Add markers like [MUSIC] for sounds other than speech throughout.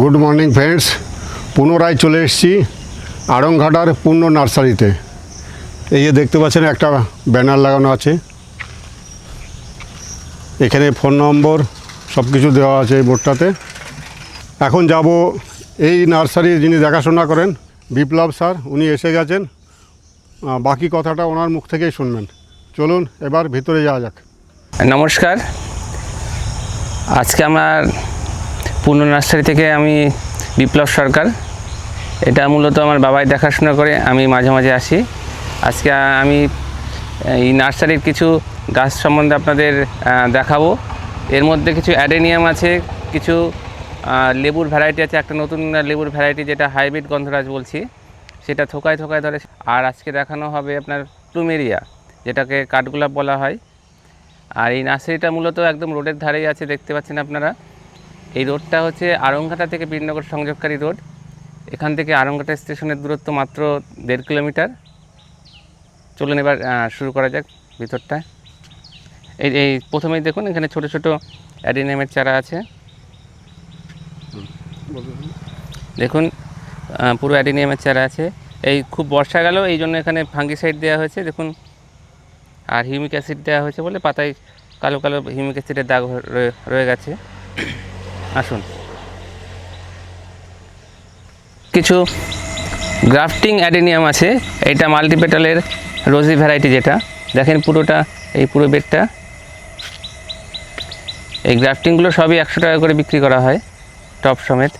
Good morning friends পুনরায় চলে এসেছি আড়ংঘাটার পূর্ণ নার্সারিতে। এই যে দেখতে পাচ্ছেন, একটা ব্যানার লাগানো আছে। এখানে ফোন নম্বর সব কিছু দেওয়া আছে এই বোর্ডটাতে। এখন যাব এই নার্সারি যিনি দেখাশোনা করেন, বিপ্লব স্যার, উনি এসে গেছেন। বাকি কথাটা ওনার মুখ থেকেই শুনবেন। চলুন, এবার ভিতরে যাওয়া যাক। নমস্কার। আজকে আমার পূর্ণ নার্সারি থেকে আমি বিপ্লব সরকার। এটা মূলত আমার বাবাই দেখাশোনা করে, আমি মাঝে মাঝে আসি। আজকে আমি, এই নার্সারির কিছু গাছ সম্বন্ধে আপনাদের দেখাবো। এর মধ্যে কিছু অ্যাডেনিয়াম আছে, কিছু লেবুর ভ্যারাইটি আছে, একটা নতুন লেবুর ভ্যারাইটি যেটা হাইব্রিড গন্ধরাজ বলছি। সেটা থোকায় থোকায় ধরে, আর আজকে দেখানো হবে আপনার প্লুমেরিয়া, যেটাকে কাঠগোলাপ বলা হয়। আর এই নার্সারিটা মূলত একদম রোডের ধারেই আছে, দেখতে পাচ্ছেন আপনারা। এই রোডটা হচ্ছে আরংঘাটা থেকে বীরনগর সংযোগকারী রোড। এখান থেকে আরংঘাটা স্টেশনের দূরত্ব মাত্র দেড় কিলোমিটার। চলুন এবার শুরু করা যাক ভিতরটা। এই এই প্রথমেই দেখুন, এখানে ছোট ছোট অ্যাডিনিয়ামের চারা আছে। দেখুন পুরো অ্যাডিনিয়ামের চারা আছে। এই খুব বর্ষা গেল, এই জন্য এখানে ফাঙ্গিসাইড দেওয়া হয়েছে, দেখুন। আর হিউমিক অ্যাসিড দেওয়া হয়েছে বলে পাতায় কালো কালো হিউমিক অ্যাসিডের দাগ রয়ে- রয়ে গেছে। আসুন। কিছু গ্রাফটিং অ্যাডেনিয়াম আছে, এটা মাল্টিপেটালের রোজি ভ্যারাইটি যেটা। দেখেন পুরোটা, এই পুরো বেডটা এই গ্রাফটিংগুলো সবই একশো টাকা করে বিক্রি করা হয় টপ সমেত।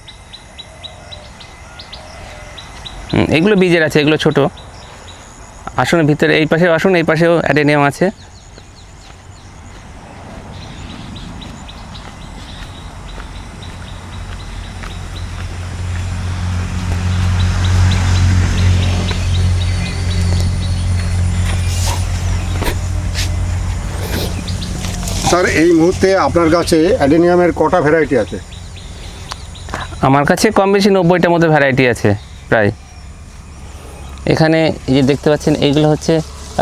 এগুলো বীজের আছে, এগুলো ছোট। আসুন ভিতরে, এই পাশেও আসুন, এই পাশেও অ্যাডেনিয়াম আছে। স্যার, এই মুহূর্তে আপনার কাছে অ্যাডেনিয়ামের কটা ভ্যারাইটি আছে? আমার কাছে কম বেশি নব্বইটার মধ্যে ভ্যারাইটি আছে, প্রায়। এখানে যে দেখতে পাচ্ছেন, এইগুলো হচ্ছে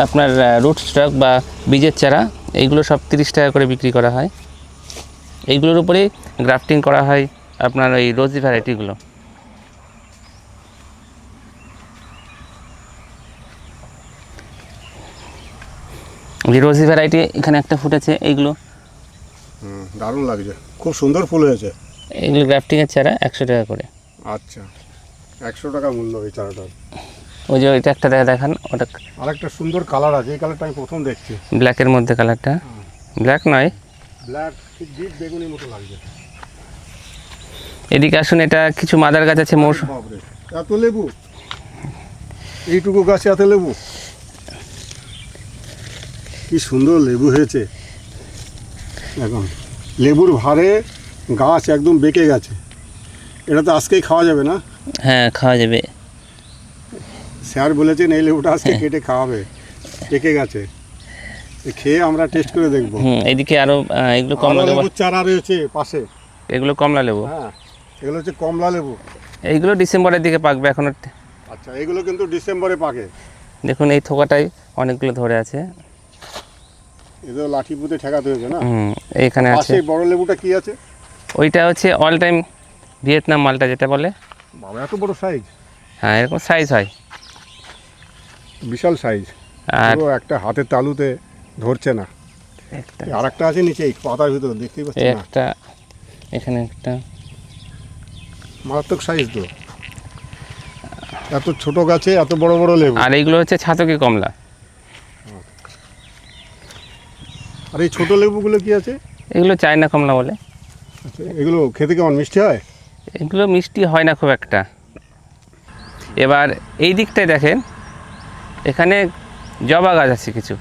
আপনার রুট স্টক বা বীজের চারা। এইগুলো সব তিরিশ টাকা করে বিক্রি করা হয়। এইগুলোর উপরেই গ্রাফটিং করা হয় আপনার ওই রোজি ভ্যারাইটিগুলো রোজি ভ্যারাইটি এখানে একটা ফুটেছে এইগুলো। হুম, দারুণ লাগছে। খুব সুন্দর ফুল হয়েছে। এইগুলো গ্রাফটিংয়ের চারা একশো টাকা করে। আচ্ছা একশো টাকা মূল্য এই চারাটার। ওই যে ওইটা একটা দেখা দেখান ওটা আরেকটা সুন্দর কালার আছে এই কালারটা আমি প্রথম দেখছি। ব্ল্যাকের মধ্যে কালারটা ব্ল্যাক নয়। ব্ল্যাক ঠিক ডিপ বেগুনি মতো লাগছে। এদিকে আসুন এটা কিছু মাদার গাছ আছে মৌসুম এত লেবু। এইটুকু গাছে এত লেবু। কি সুন্দর লেবু হয়েছে। এখন লেবুর ভারে গাছ একদম বেঁকে গেছে। এটা তো আজকেই খাওয়া যাবে না? হ্যাঁ খাওয়া যাবে। স্যার বলেছেন এই লেবুটা আজকে কেটে খাওয়াবে। পেকে গেছে। খেয়ে আমরা টেস্ট করে দেখব। এদিকে আরও এগুলো কমলা লেবু। চারা রয়েছে পাশে। এগুলো কমলা লেবু। হ্যাঁ এগুলো হচ্ছে কমলা লেবু। এইগুলো ডিসেম্বরের দিকে পাকবে এখন। আচ্ছা এগুলো কিন্তু ডিসেম্বরে পাকে। দেখুন এই থোকাটাই অনেকগুলো ধরে আছে। এদের লাঠি পুঁতে ঠেকাতে হয়েছে না? হুম এইখানে আছে। পাশে বড় লেবুটা কি আছে? ওইটা হচ্ছে অল টাইম ভিয়েতনাম মালটা যেটা বলে। বাবা এত বড় সাইজ হ্যাঁ এরকম সাইজ হয়। বিশাল সাইজ আর পুরো একটা হাতের তালুতে ধরছে না। আর একটা আছে নিচে পাতার ভিতর দেখতেই পাচ্ছি একটা এখানে একটা। মারাত্মক সাইজ তো। এত ছোট গাছে এত বড় বড় লেবু। আর এইগুলো হচ্ছে ছাতকি কমলা। আর এই ছোট লেবুগুলো কি আছে? এগুলো চায়না কমলা বলে। আচ্ছা, এগুলো খেতে কেমন মিষ্টি হয়? এগুলো মিষ্টি হয় না খুব একটা। এবার এই দিকটায় দেখেন এখানে জবা গাছ আছে কিছু।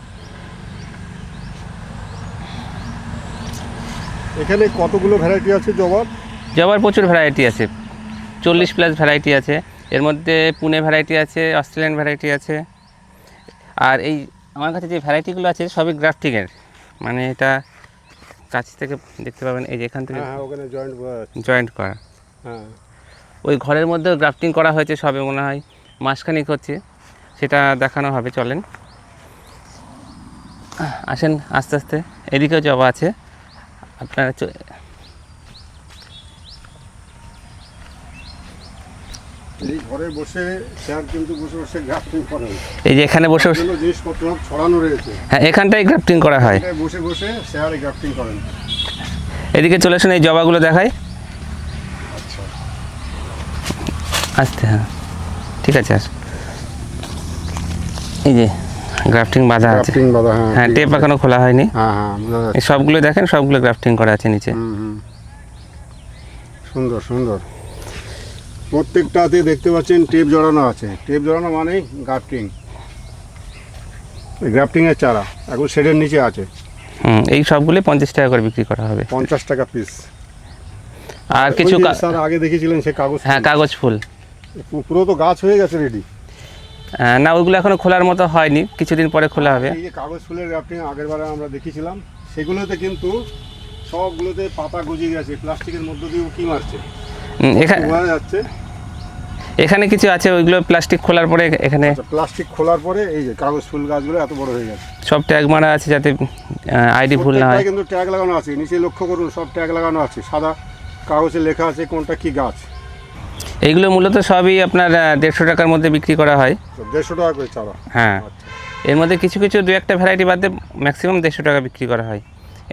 এখানে কতগুলো ভ্যারাইটি আছে জবার? জবার প্রচুর ভ্যারাইটি আছে। চল্লিশ প্লাস ভ্যারাইটি আছে। এর মধ্যে পুনে ভ্যারাইটি আছে অস্ট্রেলিয়ান ভ্যারাইটি আছে। আর এই আমার কাছে যে ভ্যারাইটিগুলো আছে সবই গ্রাফটিংয়ের মানে এটা কাছ থেকে দেখতে পাবেন এই যে এখান থেকে হ্যাঁ ওখানে জয়েন্ট জয়েন্ট করা। হ্যাঁ। ওই ঘরের মধ্যে গ্রাফটিং করা হয়েছে সবে মনে হয় মাসখানিক হচ্ছে সেটা দেখানো হবে চলেন। আসেন আস্তে আস্তে এদিকেও জবা আছে আপনারা এই ঘরে বসে স্যার কিন্তু বসে বসে গ্রাফটিং করেন। এই যে এখানে বসে বসে জিনিসপত্র ছড়ানো রয়েছে। হ্যাঁ এখানটাই গ্রাফটিং করা হয়। বসে বসে স্যার গ্রাফটিং করেন। এদিকে চলে আসুন এই জবাগুলো দেখাই। আচ্ছা আসতে হ্যাঁ। ঠিক আছে এই যে গ্রাফটিং বাঁধা আছে। গ্রাফটিং হ্যাঁ হ্যাঁ টেপ। এখনও খোলা হয়নি। হ্যাঁ হ্যাঁ সবগুলো দেখেন সবগুলো গ্রাফটিং করা আছে নিচে। সুন্দর সুন্দর। প্রত্যেকটাতে দেখতে পাচ্ছেন টেপ জড়ানো আছে। টেপ জড়ানো মানে গ্রাফটিং গ্রাফটিং এর চারা এখন শেডের নিচে আছে। হুম এই সবগুলো পঞ্চাশ টাকা করে বিক্রি করা হবে। পঞ্চাশ টাকা পিস আর কিছু স্যার আগে দেখেছিলেন সে কাগজ হ্যাঁ কাগজ ফুল। পুরো তো গাছ হয়ে গেছে রেডি আহ, না ওইগুলো এখনও খোলার মতো হয়নি। কিছুদিন পরে খোলা হবে। এই যে কাগজ ফুলের গ্রাফটিং আগের বারে আমরা দেখেছিলাম সেগুলোতে কিন্তু সবগুলোতে পাতা গজিয়ে গেছে প্লাস্টিকের মধ্য দিয়ে কি মারছে। এখানে যাচ্ছে এখানে কিছু আছে ওইগুলো প্লাস্টিক খোলার পরে এখানে আচ্ছা প্লাস্টিক খোলার পরে এই যে কাগজ ফুল গাছগুলো এত বড় হয়ে গেছে। সব ট্যাগ মারা আছে যাতে আইডি ভুল না হয়। কিন্তু ট্যাগ লাগানো আছে নিচে লক্ষ্য করুন সব ট্যাগ লাগানো আছে সাদা কাগজে লেখা আছে কোনটা কি গাছ। এইগুলো মূলত সবই আপনার দেড়শো টাকার মধ্যে বিক্রি করা হয়। দেড়শো টাকা করে চারা। হ্যাঁ। আচ্ছা। এর মধ্যে কিছু কিছু দু একটা ভ্যারাইটি বাদে ম্যাক্সিমাম দেড়শো টাকা বিক্রি করা হয়।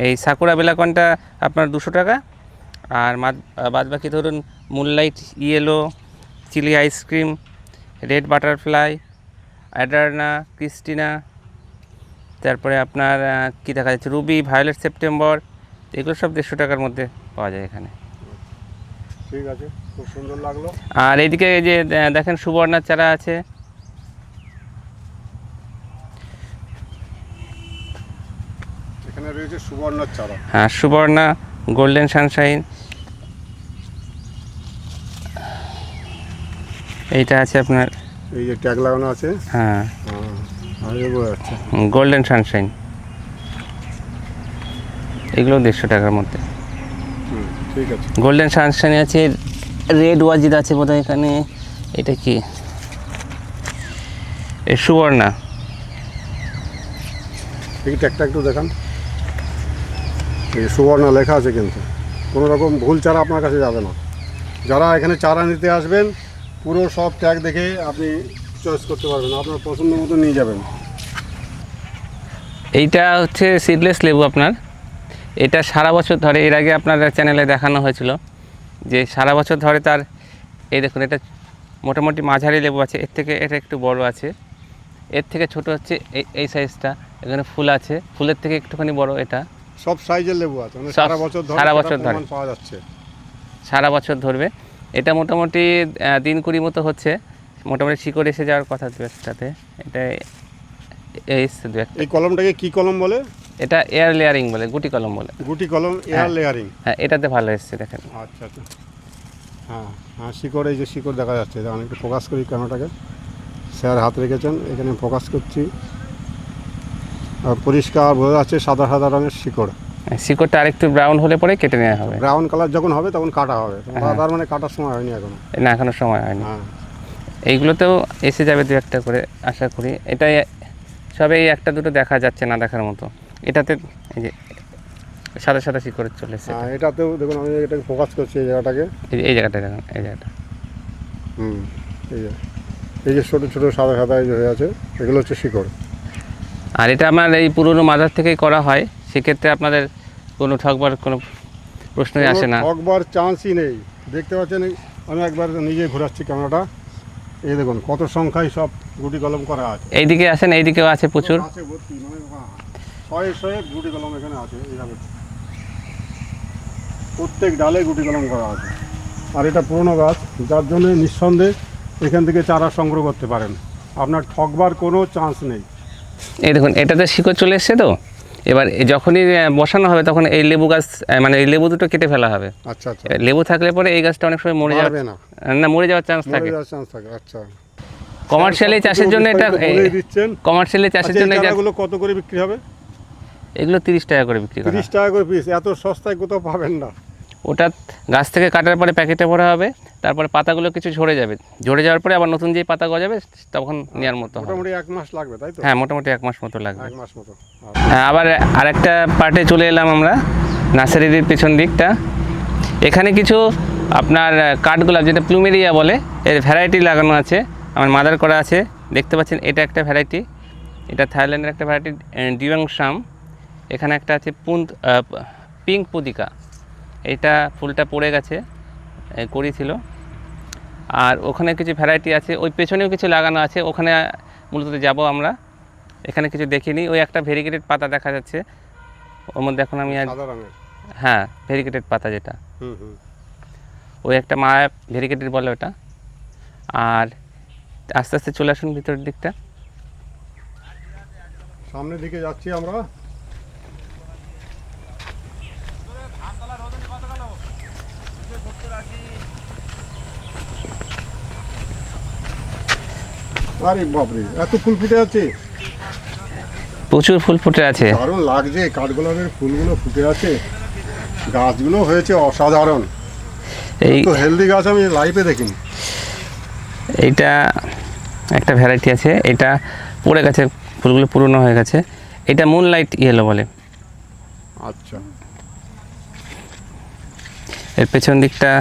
এই সাকুরা বেলাকনটা আপনার দুশো টাকা আর বাদ বাকি ধরুন moonlight yellow chilli ice cream red butterfly অ্যাডারনা Christina তারপরে আপনার কী দেখা যাচ্ছে? রুবি ভায়োলেট সেপ্টেম্বর এগুলো সব দেড়শো টাকার মধ্যে পাওয়া যায় এখানে। ঠিক আছে খুব সুন্দর লাগল। আর এইদিকে এই যে দেখেন সুবর্ণার চারা আছে। এখানে রয়েছে সুবর্ণার চারা। হ্যাঁ সুবর্ণা গোল্ডেন সানশাইন এইটা আছে আপনার? এই যে ট্যাগ লাগানো আছে। হ্যাঁ। গোল্ডেন সানশাইন এগুলো দেড়শো টাকার মধ্যে। ঠিক আছে। গোল্ডেন সানশাইন আছে রেড ওয়াজিদ আছে বোধহয় এখানে। এটা কি? এ সুবর্ণা। এই ট্যাগটা একটু দেখান। এই সুবর্ণা লেখা আছে কিন্তু। কোনো রকম ভুল চারা আপনার কাছে যাবে না। যারা এখানে চারা নিতে আসবেন পুরো সব ট্যাগ দেখে আপনি চয়েস করতে পারবেন আপনার পছন্দ মতো নিয়ে যাবেন। এইটা হচ্ছে সিডলেস লেবু আপনার। এটা সারা বছর ধরে এর আগে আপনার চ্যানেলে দেখানো হয়েছিল যে সারা বছর ধরে তার এই দেখুন এটা মোটামুটি মাঝারি লেবু আছে এর থেকে এটা একটু বড় আছে। এর থেকে ছোট হচ্ছে এই এই সাইজটা এখানে ফুল আছে ফুলের থেকে একটুখানি বড় এটা। সব সাইজের লেবু আছে মানে সারা বছর ধরে সারা বছর ধরে। পাওয়া যাচ্ছে। সারা বছর ধরবে। এটা মোটামুটি দিন কুড়ি মতো হচ্ছে। মোটামুটি শিকড় এসে যাওয়ার কথা দু একটাতে। এটা এই এসছে দু একটা। এই কলমটাকে কি কলম বলে? এটা এয়ার লেয়ারিং বলে গুটি কলম বলে। গুটি কলম এয়ার লেয়ারিং হ্যাঁ এটাতে ভালো এসছে দেখেন। আচ্ছা আচ্ছা। হ্যাঁ হ্যাঁ শিকড় এই যে শিকড় দেখা যাচ্ছে। আমি একটু ফোকাস করি ক্যামেরাটাকে। স্যার হাত রেখেছেন এখানে ফোকাস করছি। আর পরিষ্কার বোঝা যাচ্ছে সাদা সাদা রঙের শিকড়। হ্যাঁ, শিকড়টা আরেকটু ব্রাউন হলে পরে কেটে নেওয়া হবে। ব্রাউন কালার যখন হবে তখন কাটা হবে। হ্যাঁ। তার মানে কাটার সময় হয়নি এখনও। না এখনও সময় হয়নি। হ্যাঁ। এইগুলোতেও এসে যাবে দু একটা করে আশা করি। এটাই সবে এই একটা দুটো দেখা যাচ্ছে না দেখার মতো। এটাতে এই যে সাদা সাদা শিকড় চলে এসেছে। হ্যাঁ এটাতেও দেখুন আমি এটাকে ফোকাস করছি এই জায়গাটাকে। এই জায়গাটা দেখুন এই জায়গাটা। হুম এই যে এই যে ছোটো ছোটো সাদা সাদা এই হয়ে আছে এগুলো হচ্ছে শিকড়। আর এটা আমার এই পুরনো মাদার থেকেই করা হয়। সেক্ষেত্রে আপনাদের কোনো ঠকবার কোনো প্রশ্নই আসে না। ঠকবার চান্সই নেই। দেখতে পাচ্ছেন আমি একবার নিজে ঘোরাচ্ছি ক্যামেরাটা। এই দেখুন কত সংখ্যায় সব গুটি কলম করা আছে। এইদিকে আসেন এইদিকেও আছে প্রচুর। আছে ভর্তি মানে হ্যাঁ, শয়ে শয়ে গুটি কলম এখানে আছে এইভাবে। প্রত্যেক ডালে গুটি কলম করা আছে। আর এটা পুরনো গাছ যার জন্য নিঃসন্দেহে এখান থেকে চারা সংগ্রহ করতে পারেন। আপনার ঠকবার কোনো চান্স নেই। এই দেখুন এটাতে শিকড় চলে এসছে তো? এবার যখনই বসানো হবে তখন এই লেবু গাছ মানে এই লেবু দুটো কেটে ফেলা হবে। আচ্ছা আচ্ছা। লেবু থাকলে পরে এই গাছটা অনেক সময় মরে যাবে না। না মরে যাওয়ার চান্স থাকে। চান্স থাকে আচ্ছা। কমার্শিয়ালি চাষের জন্য এটা কমার্শিয়ালি চাষের আচ্ছা, এই জন্য এগুলো কত করে বিক্রি হবে? এগুলো তিরিশ টাকা করে বিক্রি করা। তিরিশ। টাকা করে পিস এত সস্তায় কোথাও পাবেন না। ওটা গাছ থেকে কাটার পরে প্যাকেটে ভরা হবে তারপরে পাতাগুলো কিছু ঝরে যাবে। ঝরে যাওয়ার পরে আবার নতুন যেই পাতা গজাবে তখন নেওয়ার মতো হবে। মোটামুটি এক মাস লাগবে তাই তো? হ্যাঁ মোটামুটি এক মাস মতো লাগবে। এক মাস মতো হ্যাঁ, আবার আরেকটা পার্টে চলে এলাম আমরা নার্সারির পেছন দিকটা। এখানে কিছু আপনার কাঠগোলাপ যেটা প্লুমেরিয়া বলে এর ভ্যারাইটি লাগানো আছে আমার মাদার করা আছে। দেখতে পাচ্ছেন এটা একটা ভ্যারাইটি এটা থাইল্যান্ডের একটা ভ্যারাইটি ডিওয়াং শাম। এখানে একটা আছে পুন্ত পিঙ্ক পুদিকা। এটা ফুলটা পড়ে গেছে এ, কড়ি ছিল। আর ওখানে কিছু ভ্যারাইটি আছে ওই পেছনেও কিছু লাগানো আছে ওখানে মূলত যাব আমরা। এখানে কিছু দেখিনি ওই একটা ভেরিগেটেড পাতা দেখা যাচ্ছে। ওর মধ্যে এখন আমি হ্যাঁ ভেরিগেটেড পাতা যেটা। ওই একটা মায়া ভেরিগেটেড বলে ওটা। আর আস্তে আস্তে চলে আসুন ভিতরের দিকটা। সামনের দিকে যাচ্ছি আমরা। আরে বাপরে এত ফুল ফুটে আছে? প্রচুর ফুল ফুটে আছে। দারুণ লাগছে কাঠগোলাপের ফুলগুলো ফুটে আছে। গাছগুলো হয়েছে অসাধারণ। এই তো হেলদি গাছ আমি লাইফে দেখিনি। এইটা একটা ভ্যারাইটি আছে। এটা পড়ে গেছে ফুলগুলো পুরনো হয়ে গেছে। এটা মুনলাইট ইয়েলো বলে। আচ্ছা। এর পেছন দিকটা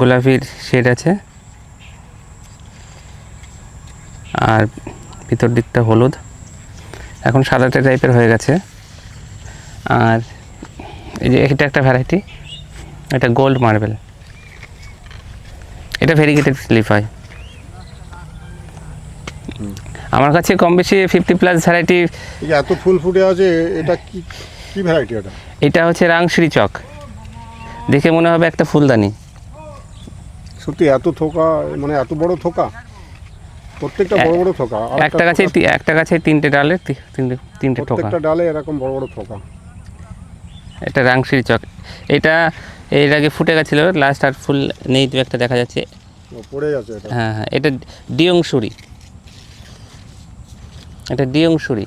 গোলাপির শেড আছে। আর ভিতর দিকটা হলুদ। এখন সাদাটে টাইপের হয়ে গেছে। আর এই যে এটা একটা ভ্যারাইটি এটা গোল্ড মার্বেল এটা ভেরিগেটেড স্লিপ হয়। আমার কাছে কম বেশি ফিফটি প্লাস ভ্যারাইটি এত ফুল ফুটে আছে এটা কি কি ভ্যারাইটি এটা? এটা হচ্ছে রাংশ্রী চক। দেখে মনে হবে একটা ফুলদানি। সত্যি এত থোকা মানে এত বড় থোকা? প্রত্যেকটা বড় বড় থোকা একটা গাছে একটা গাছে তিনটে ডালে তিনটে তিনটে ঠোকা প্রত্যেকটা ডালে এরকম বড় বড় থোকা। এটা রাংশির চক। এটা এর আগে ফুটে গেছিল লাস্ট আর ফুল নেই দু একটা দেখা যাচ্ছে। পড়ে যাচ্ছে এটা। হ্যাঁ হ্যাঁ এটা ডিয়ংসুরি এটা ডিয়ংসুরি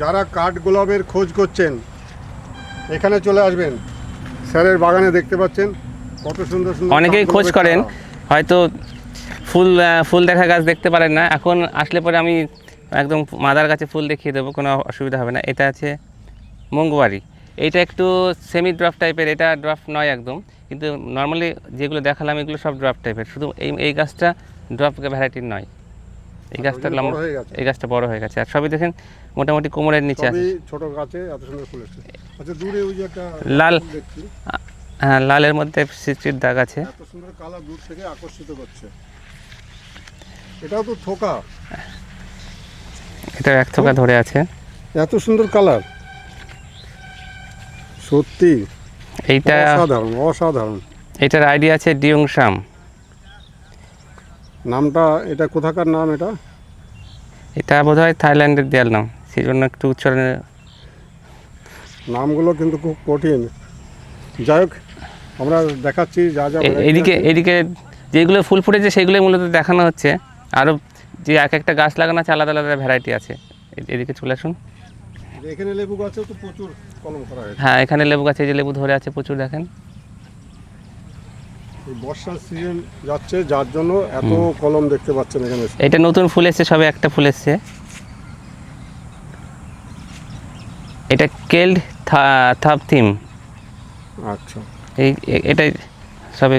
যারা কাঠ গোলাপের খোঁজ করছেন এখানে চলে আসবেন। স্যারের বাগানে দেখতে পাচ্ছেন কত সুন্দর সুন্দর অনেকেই খোঁজ করেন হয়তো ফুল ফুল দেখা গাছ দেখতে পারেন না। এখন আসলে পরে আমি একদম মাদার গাছে ফুল দেখিয়ে দেবো কোনো অসুবিধা হবে না। এটা আছে মঙ্গুয়ারি এইটা একটু সেমি ড্রাফট টাইপের এটা ড্রাফট নয় একদম। কিন্তু নর্মালি যেগুলো দেখালাম এগুলো সব ড্রাফট টাইপের শুধু এই এই গাছটা ড্রাফট ভ্যারাইটির নয়। এই গাছটা লম্বা হয়ে গেছে। এই গাছটা বড় হয়ে গেছে। আর সবই দেখেন মোটামুটি কোমরের নিচে আছে। ছোট গাছে এত সুন্দর ফুল এসছে। আচ্ছা দূরে ওই যে একটা লাল। হ্যাঁ লালের মধ্যে দাগ আছে। এত সুন্দর কালার দূর থেকে আকর্ষিত করছে। এটাও তো থোকা। এটা এক থোকা ধরে আছে। এত সুন্দর কালার। সত্যি। এইটা অসাধারণ অসাধারণ। এটার আইডিয়া আছে ডিয়ংশাম নামটা এটা কোথাকার নাম এটা? এটা বোধ হয় থাইল্যান্ডের দেয়াল নাম সেই জন্য একটু উচ্চারণে নামগুলো কিন্তু খুব কঠিন। যাই হোক আমরা দেখাচ্ছি যা যা এদিকে এদিকে যেগুলো ফুল ফুটেছে সেগুলো মূলত দেখানো হচ্ছে। আরও যে এক একটা গাছ লাগানো আছে আলাদা আলাদা ভ্যারাইটি আছে। এদিকে চলে আসুন। এখানে লেবু গাছেও তো প্রচুর কলম করা হয়েছে। হ্যাঁ এখানে লেবু গাছে যে লেবু ধরে আছে প্রচুর দেখেন। বর্ষার সিজন যাচ্ছে যার জন্য এত কলম দেখতে পাচ্ছেন এখানে। এটা নতুন ফুল এসছে সবে একটা ফুল এসছে। এটা কেল্ড থাপ থিম। আচ্ছা। এই এটাই সবে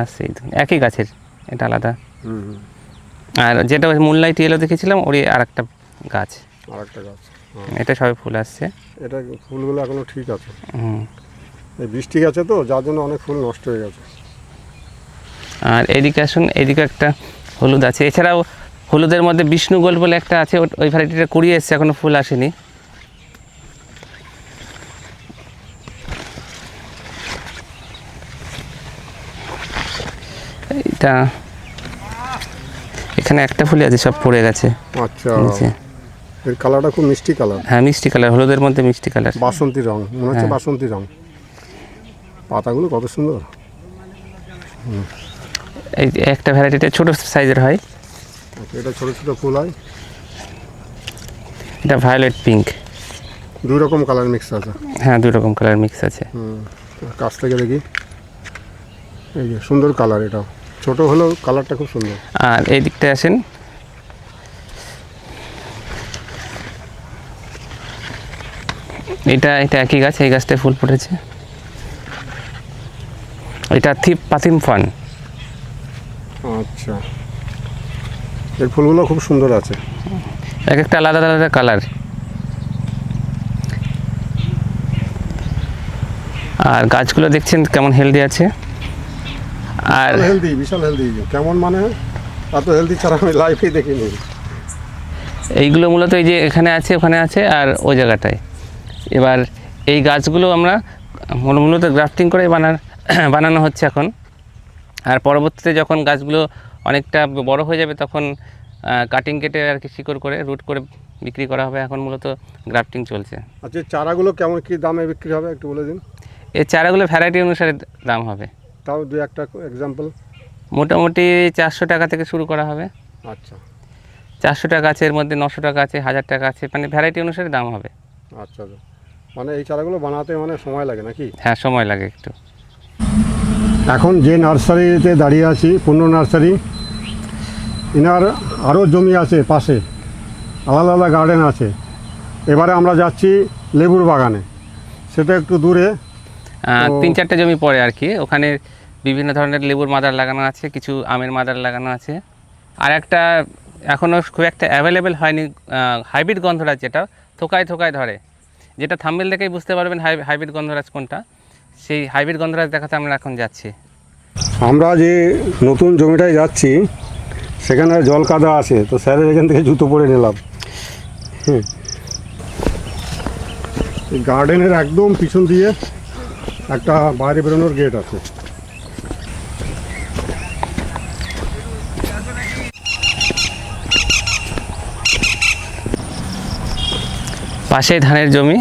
আসছে একই গাছের এটা আলাদা। আর যেটা মুনলাইট ইয়েলো দেখেছিলাম ওরই আর একটা গাছ। আর একটা গাছ হ্যাঁ। এটা সবে ফুল আসছে। এটা ফুলগুলো এখনও ঠিক আছে। হুম। বৃষ্টি গেছে তো যার জন্য অনেক ফুল নষ্ট হয়ে গেছে। আর এদিকে আসুন এদিকে একটা হলুদ আছে। এছাড়াও হলুদের মধ্যে বিষ্ণু গোল বলে একটা আছে ওই ভ্যারাইটিটা কুড়িয়ে এসছে এখনও ফুল আসেনি। এটা এখানে একটা ফুলই আছে সব পড়ে গেছে। আচ্ছা। এর কালারটা খুব মিষ্টি কালার। হ্যাঁ মিষ্টি কালার হলুদের মধ্যে মিষ্টি কালার। বাসন্তী রং মনে হচ্ছে হ্যাঁ। বাসন্তী রং। পাতাগুলো কত সুন্দর। এই একটা ভ্যারাইটিটা ছোট সাইজের হয়। এটা ছোট ছোট ফুল হয়। এটা ভায়োলেট পিঙ্ক দুই রকম কালার মিক্স আছে। হ্যাঁ দুই রকম কালার মিক্স আছে। কাছ থেকে দেখি। এই যে সুন্দর কালার এটাও। ছোট হলেও কালারটা খুব সুন্দর। আর এই দিকটায় আসেন। এটা এটা একই গাছ এই গাছটায় ফুল ফুটেছে। এটা থিপ পাতিম ফান। আচ্ছা। এর ফুলগুলো খুব সুন্দর আছে। এক একটা আলাদা আলাদা কালার। আর গাছগুলো দেখছেন কেমন হেলদি আছে? আর হেলদি বিশাল হেলদি কেমন মানে? এত হেলদি ছাড়া আমি লাইফেই দেখিনি। এইগুলো মূলত এই যে এখানে আছে ওখানে আছে আর ওই জায়গাটায়। এবার এই গাছগুলো আমরা মূল- মূলত গ্রাফটিং করে বানার বানানো হচ্ছে এখন। আর পরবর্তীতে যখন গাছগুলো অনেকটা বড় হয়ে যাবে তখন কাটিং কেটে আর কি শিকড় করে রুট করে বিক্রি করা হবে। এখন মূলত গ্রাফটিং চলছে। আচ্ছা চারাগুলো কেমন কি দামে বিক্রি হবে একটু বলে দিন? এই চারাগুলো ভ্যারাইটি অনুসারে দাম হবে। তাও দু একটা এক্সাম্পল মোটামুটি চারশো টাকা থেকে শুরু করা হবে। আচ্ছা। চারশো টাকা আছে এর মধ্যে নশো টাকা আছে হাজার টাকা আছে মানে ভ্যারাইটি অনুসারে দাম হবে। আচ্ছা আচ্ছা। মানে এই চারাগুলো বানাতে মানে সময় লাগে নাকি? হ্যাঁ সময় লাগে একটু। এখন যে নার্সারিতে দাঁড়িয়ে আছি পূর্ণ নার্সারি এনার আরও জমি আছে পাশে আলাদা আলাদা গার্ডেন আছে। এবারে আমরা যাচ্ছি লেবুর বাগানে সেটা একটু দূরে। তিন চারটে জমি পড়ে আর কি ওখানে বিভিন্ন ধরনের লেবুর মাদার লাগানো আছে কিছু আমের মাদার লাগানো আছে। আর একটা এখনও খুব একটা অ্যাভেলেবেল হয়নি হাইব্রিড গন্ধরাজ যেটা থোকায় থোকায় ধরে। যেটা থাম্বেল দেখেই বুঝতে পারবেন হাই- হাইব্রিড গন্ধরাজ কোনটা। সেই হাইব্রিড গন্ধরাজ দেখাতে আমরা এখন যাচ্ছি। আমরা যে নতুন জমিটায় যাচ্ছি সেখানে জল কাদা আছে তো স্যারের এখান থেকে জুতো পরে নিলাম। গার্ডেনের একদম পিছন দিয়ে একটা বাইরে বেরোনোর গেট আছে। পাশেই ধানের জমি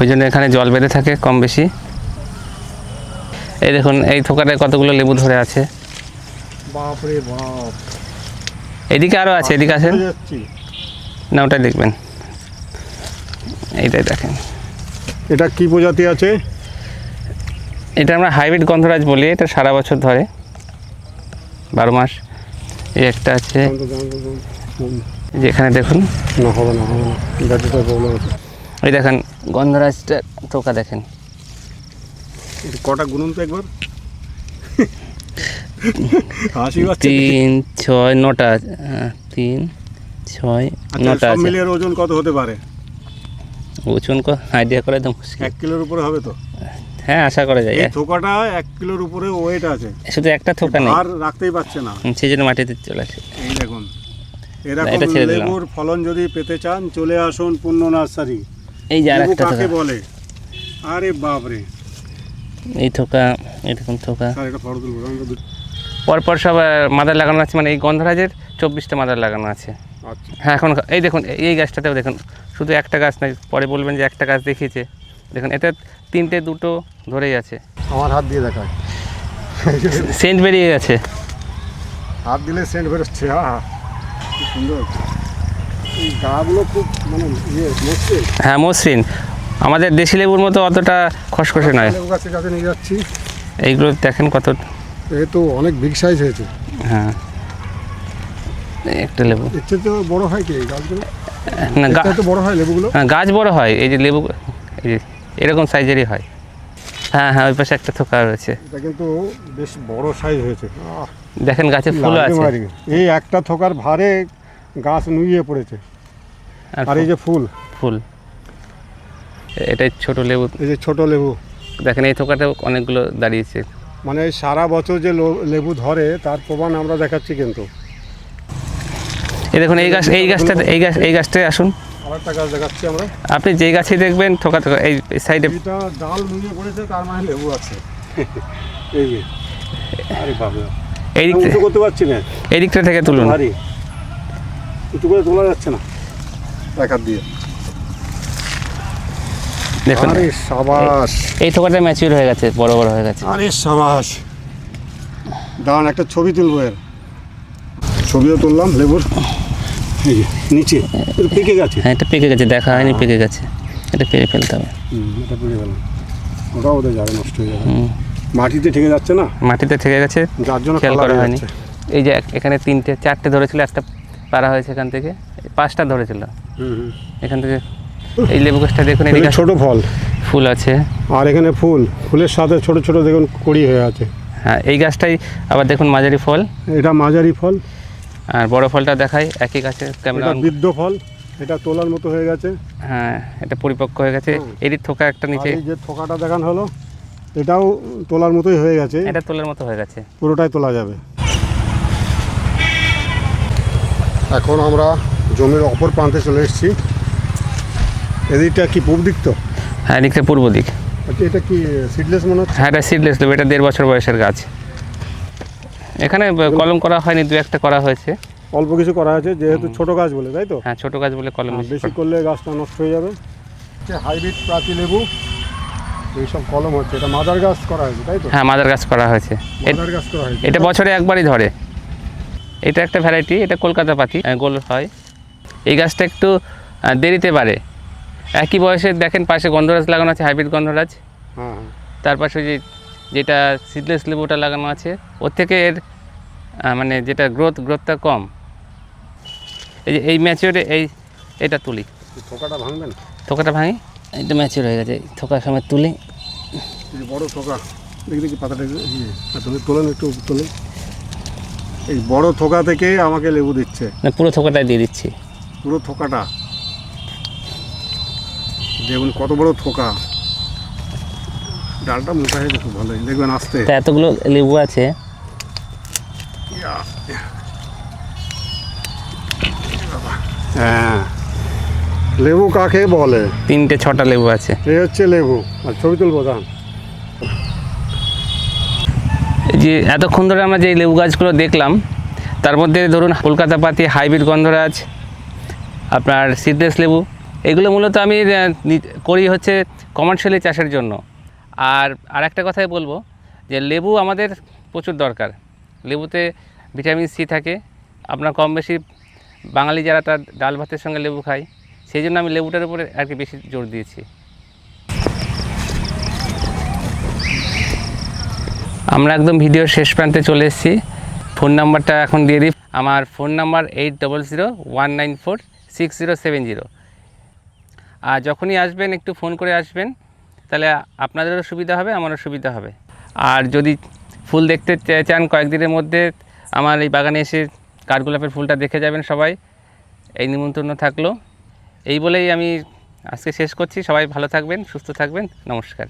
ওই জন্য এখানে জল বেঁধে থাকে কম বেশি। এই দেখুন এই থোকাটায় কতগুলো লেবু ধরে আছে। বাপরে বাপ। এদিকে আরও আছে এদিকে আছেন না ওটাই দেখবেন। এইটাই দেখেন। এটা কি প্রজাতি আছে? এটা আমরা হাইব্রিড গন্ধরাজ বলি এটা সারা বছর ধরে। বারো মাস। এই একটা আছে। যেখানে দেখুন। এই দেখেন গন্ধরাজটা টোকা দেখেন। কটা গুনুন তো একবার। তিন ছয় নটা তিন ছয় নটা সব মিলিয়ে ওজন কত হতে পারে? ওজন আইডিয়া করে একদম এক কিলোর উপরে হবে তো? হ্যাঁ আশা করা যায়। থোকাটা এক কিলোর উপরে ওয়েট আছে। শুধু একটা থোকা নেই। আর রাখতেই পারছে না। সেই জন্য মাটিতে চলে আসে। এই দেখুন এরকম লেবুর ফলন যদি পেতে চান চলে আসুন পূর্ণ নার্সারি। এই যে আর একটা বলে? আরে বাপরে। এই থোকা এরকম থোকা। পরপর সব মাদার লাগানো আছে মানে এই গন্ধরাজের চব্বিশটা মাদার লাগানো আছে। আচ্ছা। হ্যাঁ এখন এই দেখুন এই গাছটাতেও দেখুন শুধু একটা গাছ নয় পরে বলবেন যে একটা গাছ দেখিয়েছে। দেখুন এটা তিনটে দুটো ধরেই আছে। আমার হাত দিয়ে দেখায়। সেন্ট বেরিয়ে গেছে। হাত দিলে সেন্ট বেরোচ্ছে সুন্দর। এই গাগুলো খুব মানে ইয়ে মসৃণ। হ্যাঁ মসৃণ। আমাদের দেশি লেবুর মতো অতটা খসখসে নয়। লেবু গাছের কাছে নিয়ে যাচ্ছি। এইগুলো দেখেন কত এ তো অনেক বিগ সাইজ হয়েছে। হ্যাঁ। একটা লেবু। চেয়ে তো বড় হয় কি এই গাছগুলো? না এর গা- চাইতে বড় হয় লেবুগুলো? হ্যাঁ, গাছ বড় হয় এই যে লেবু এই যে এরকম সাইজেরই হয়। হ্যাঁ হ্যাঁ ওই পাশে একটা থোকা রয়েছে। এটা কিন্তু বেশ বড় সাইজ হয়েছে। দেখেন গাছে ফুল আছে। এই একটা থোকার ভারে গাছ নুইয়ে পড়েছে। আর এই যে ফুল। ফুল। এটাই ছোট লেবু। এই যে ছোট লেবু। দেখেন এই থোকাটাও অনেকগুলো দাঁড়িয়েছে। মানে সারা বছর যে লেবু ধরে তার প্রমাণ আমরা দেখাচ্ছি কিন্তু। এই দেখুন এই গাছ এই গাছটাতে এই গাছ এই গাছটায় আসুন। আরেকটা গাছ দেখাচ্ছি আমরা। আপনি যেই গাছেই দেখবেন থোকা থোকা এই সাইডে এটা ডাল নুয়ে পড়েছে তার মানে লেবু আছে। [LAUGHS] এই যে। আরে বাবা। এই দিক করতে পারছি না। এই দিকটা থেকে তুলুন। ভারী। উঁচু করে তোলা যাচ্ছে না। এক হাত দিয়ে। দেখুন। আরে সাবাস। এই থোকাটা ম্যাচিউর হয়ে গেছে বড় বড় হয়ে গেছে। আরে সাবাস। দাঁড়ান একটা ছবি তুলবো এর। ছবিও তুললাম লেবুর। এই যে নিচে। পেকে গেছে। হ্যাঁ এটা পেকে গেছে দেখা হয়নি পেকে গেছে। এটা পেরে ফেলতে হবে। হুম, এটা পেকে গেল ওটা ওদের যাবে নষ্ট হয়ে যাবে। মাটিতে ঠেকে যাচ্ছে না? মাটিতে থেকে গেছে যার জন্য খেয়াল করা হয়নি। এই যে এখানে তিনটে চারটে ধরেছিল একটা পারা হয়েছে এখান থেকে পাঁচটা ধরেছিল। হুম, হুম। এখান থেকে এই লেবু গাছটা দেখুন এদিকে ছোট ফল। ফুল আছে। আর এখানে ফুল ফুলের সাথে ছোট ছোট দেখুন কড়ি হয়ে আছে। হ্যাঁ এই গাছটাই আবার দেখুন মাঝারি ফল। এটা মাঝারি ফল। আর বড় ফলটা দেখাই একই গাছে ক্যামেরা এটা বৃদ্ধ ফল এটা তোলার মতো হয়ে গেছে। হ্যাঁ এটা পরিপক্ক হয়ে গেছে। এরই থোকা একটা নিচে। এই যে থোকাটা দেখানো হলো এটাও তোলার মতোই হয়ে গেছে। এটা তোলার মতো হয়ে গেছে। পুরোটাই তোলা যাবে। এখন আমরা জমির অপর প্রান্তে চলে এসেছি। এদিকটা কি পূব দিক তো? হ্যাঁ এদিকটা পূর্ব দিক। আচ্ছা এটা কি সিডলেস মনে হচ্ছে? হ্যাঁ এটা সিডলেস দেবো এটা দেড় বছর বয়সের গাছ। এখানে কলম করা হয়নি দু একটা করা হয়েছে। অল্প কিছু করা আছে যেহেতু ছোট গাছ বলে তাই তো? হ্যাঁ ছোটো গাছ বলে কলম বেশি করলে গাছটা নষ্ট হয়ে যাবে। হাইব্রিড প্রাচী লেবু এইসব কলম হচ্ছে এটা মাদার গাছ করা হয়েছে তাই তো? হ্যাঁ মাদার গাছ করা হয়েছে। মাদার গাছ করা হয়েছে। এটা বছরে একবারই ধরে। এটা একটা ভ্যারাইটি এটা কলকাতা পাতি গোল হয়। এই গাছটা একটু দেরিতে বাড়ে। একই বয়সে দেখেন পাশে গন্ধরাজ লাগানো আছে হাইব্রিড গন্ধরাজ। হ্যাঁ হ্যাঁ। তার পাশে যে যেটা সিডলেস লেবুটা লাগানো আছে ওর থেকে এর মানে যেটা গ্রোথ গ্রোথটা কম। এই যে এই ম্যাচিওরে এই এটা তুলি। থোকাটা ভাঙবেন থোকাটা ভাঙি? এটা ম্যাচিওর হয়ে গেছে থোকার সময় তুলি। বড় থোকা দেখি দেখি পাতাটা তুমি তোলেন একটু তোলে। এই বড় থোকা থেকে আমাকে লেবু দিচ্ছে। না পুরো থোকাটাই দিয়ে দিচ্ছি। পুরো থোকাটা। দেখুন কত বড় থোকা। ডালটা মোটা হয়ে গেছে ভালোই দেখবেন আসতে। এতগুলো লেবু আছে? হ্যাঁ। লেবু কাকে বলে? তিনটে ছটা লেবু আছে। এই হচ্ছে লেবু। আর ছবি তুলবো দাম এই যে এতক্ষণ ধরে আমরা যে লেবু গাছগুলো দেখলাম তার মধ্যে ধরুন কলকাতা পাতি হাইব্রিড গন্ধরাজ আপনার সিডলেস লেবু এগুলো মূলত আমি করি হচ্ছে কমার্শিয়ালি চাষের জন্য। আর আর একটা কথাই বলব যে লেবু আমাদের প্রচুর দরকার। লেবুতে ভিটামিন সি থাকে। আপনার কম বেশি বাঙালি যারা তার ডাল ভাতের সঙ্গে লেবু খায় সেই জন্য আমি লেবুটার উপরে আর কি বেশি জোর দিয়েছি। আমরা একদম ভিডিওর শেষ প্রান্তে চলে এসেছি। ফোন নাম্বারটা এখন দিয়ে দিই। আমার phone number eight double zero one nine four six zero seven zero আর যখনই আসবেন, একটু ফোন করে আসবেন, তাহলে আপনাদেরও সুবিধা হবে, আমারও সুবিধা হবে। আর যদি ফুল দেখতে চান কয়েকদিনের মধ্যে, আমার এই বাগানে এসে কাঠগোলাপের ফুলটা দেখে যাবেন সবাই। এই নিমন্ত্রণ থাকল। এই বলেই আমি আজকে শেষ করছি। সবাই ভালো থাকবেন, সুস্থ থাকবেন। নমস্কার।